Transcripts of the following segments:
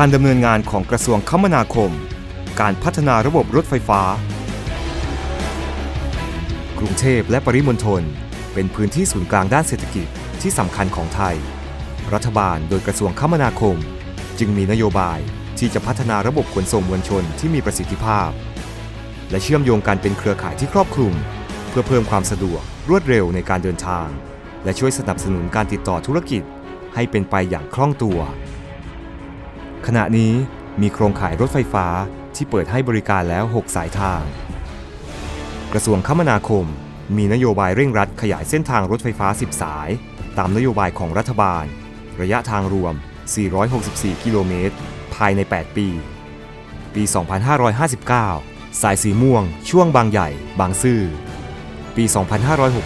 การดำเนินงานของกระทรวงคมนาคม การพัฒนาระบบรถไฟฟ้า กรุงเทพและปริมณฑลเป็นพื้นที่ศูนย์กลางด้านเศรษฐกิจที่สำคัญของไทย รัฐบาลโดยกระทรวงคมนาคม จึงมีนโยบายที่จะพัฒนาระบบขนส่งมวลชนที่มีประสิทธิภาพ และเชื่อมโยงกันเป็นเครือข่ายที่ครอบคลุม เพื่อเพิ่มความสะดวกรวดเร็วในการเดินทาง และช่วยสนับสนุนการติดต่อธุรกิจ ให้เป็นไปอย่างคล่องตัว ขณะนี้มีโครงข่ายรถไฟฟ้าที่เปิดให้บริการแล้ว 6 สายทาง กระทรวงคมนาคม มีนโยบายเร่งรัดขยายเส้นทางรถไฟฟ้า 10 สาย ตามนโยบายของรัฐบาล ระยะทางรวม 464 กิโลเมตร ภายใน 8 ปี ปี 2559 สายสีม่วง ช่วงบางใหญ่ บางซื่อ ปี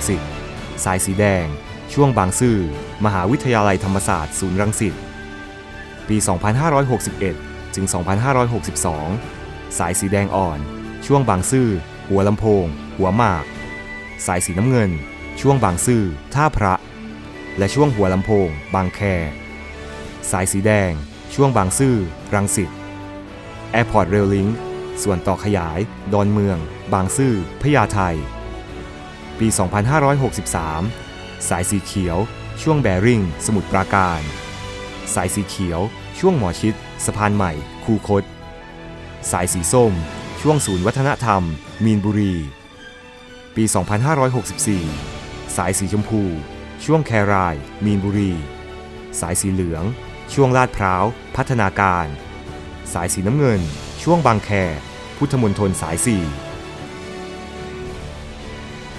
2560 สายสีแดง ช่วงบางซื่อ มหาวิทยาลัยธรรมศาสตร์ ศูนย์รังสิต ปี 2561 ถึง 2562 สายสีแดงอ่อน ช่วงบางซื่อ หัวลำโพง หัวหมาก สายสีน้ำเงิน ช่วงบางซื่อ ท่าพระ และช่วงหัวลำโพง บางแค สายสีแดง ช่วงบางซื่อ รังสิต Airport Rail Link ส่วนต่อขยาย ดอนเมือง บางซื่อ พญาไทปี 2563 สายสีเขียว ช่วงแบริ่ง สมุทรปราการ สายสีเขียว ช่วงหมอชิดสะพานใหม่ คูคต สายสีส้ม ช่วงศูนย์วัฒนธรรม มีนบุรี ปี 2564 สายสีชมพู ช่วงแคราย มีนบุรี สายสีเหลือง ช่วงลาดพร้าว พัฒนาการ สายสีน้ำเงิน ช่วงบางแค พุทธมณฑลสาย4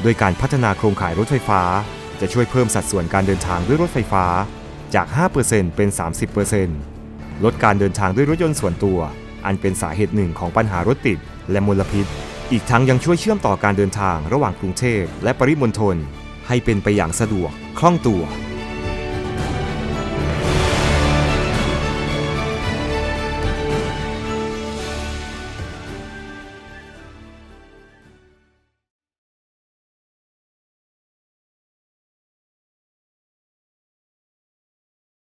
โดยการพัฒนาโครงข่ายรถไฟฟ้า จะช่วยเพิ่มสัดส่วนการเดินทางด้วยรถไฟฟ้า จาก 5%เป็น 30%ลดการเดินทางด้วยรถยนต์ส่วนตัว อันเป็นสาเหตุหนึ่งของปัญหารถติดและมลพิษ อีกทั้งยังช่วยเชื่อมต่อการเดินทางระหว่างกรุงเทพและปริมณฑลให้เป็นไปอย่างสะดวกคล่องตัว